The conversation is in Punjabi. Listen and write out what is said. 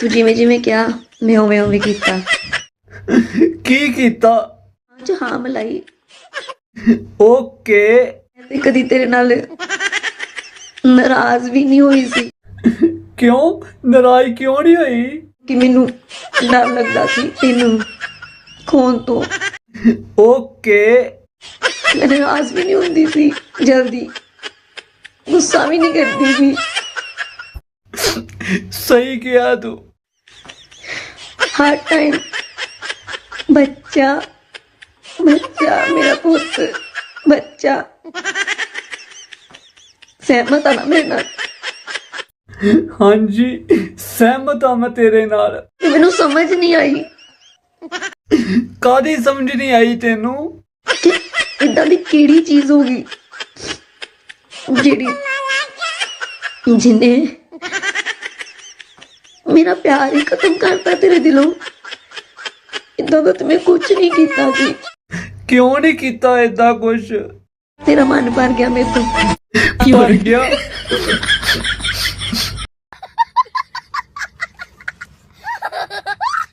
ਤੂੰ ਜਿਵੇਂ ਜਿਵੇਂ ਕਿਹਾ ਮੈਂ ਉਵੇਂ ਉਵੇਂ ਕੀਤਾ। ਕੀ ਕੀਤਾ? ਅੱਜ ਹਾਂ ਮਲਾਈ। ਓਕੇ। ਮੈਂ ਤੇ ਕਦੀ ਤੇਰੇ ਨਾਲ ਨਾਰਾਜ਼ ਵੀ ਨਹੀਂ ਹੋਈ ਸੀ। ਕਿਉਂ? ਨਾਰਾਜ਼ ਕਿਉਂ ਨਹੀਂ ਹੋਈ? ਕਿ ਮੈਨੂੰ ਡਰ ਲੱਗਦਾ ਸੀ ਤੈਨੂੰ ਖੋਣ ਤੋਂ। ਓਕੇ। ਮੈਂ ਨਾਰਾਜ਼ ਵੀ ਨਹੀਂ ਹੁੰਦੀ ਸੀ ਜਲਦੀ। ਗੁੱਸਾ ਵੀ ਨਹੀਂ ਕਰਦੀ ਸੀ। ਸਹੀ ਕਿਹਾ ਤੂੰ। ਹਰ ਟਾਈਮ ਬੱਚਾ ਬੱਚਾ ਮੇਰਾ ਪੁੱਤ ਬੱਚਾ। ਸਹਿਮਤ ਆ ਨਾ ਮੇਰੇ ਨਾਲ? ਹਾਂਜੀ ਸਹਿਮਤ ਹਾਂ ਮੈਂ ਤੇਰੇ ਨਾਲ। ਤੇ ਮੈਨੂੰ ਸਮਝ ਨਹੀਂ ਆਈ। ਕਾਦੀ ਸਮਝ ਨਹੀਂ ਆਈ ਤੈਨੂੰ? ਕਿ ਇਦਾਂ ਦੀ ਕਿਹੜੀ ਚੀਜ਼ ਹੋ ਗਈ? ਜਿਹੜੀ ਜਿਹਨੇ ਮੇਰਾ ਪਿਆਰ ਹੀ ਖਤਮ ਕਰਤਾ ਤੇਰੇ ਦਿਲੋਂ। ਇਦਾਂ ਦਾ ਤੇ ਮੈਂ ਕੁਝ ਨਹੀਂ ਕੀਤਾ ਸੀ। ਕਿਉਂ ਨਹੀਂ ਕੀਤਾ ਏਦਾਂ ਕੁਝ ਤੇਰਾ ਮਨ ਭਰ ਗਿਆ ਮੇਰੇ ਤੋਂ। ਭਰ ਗਿਆ।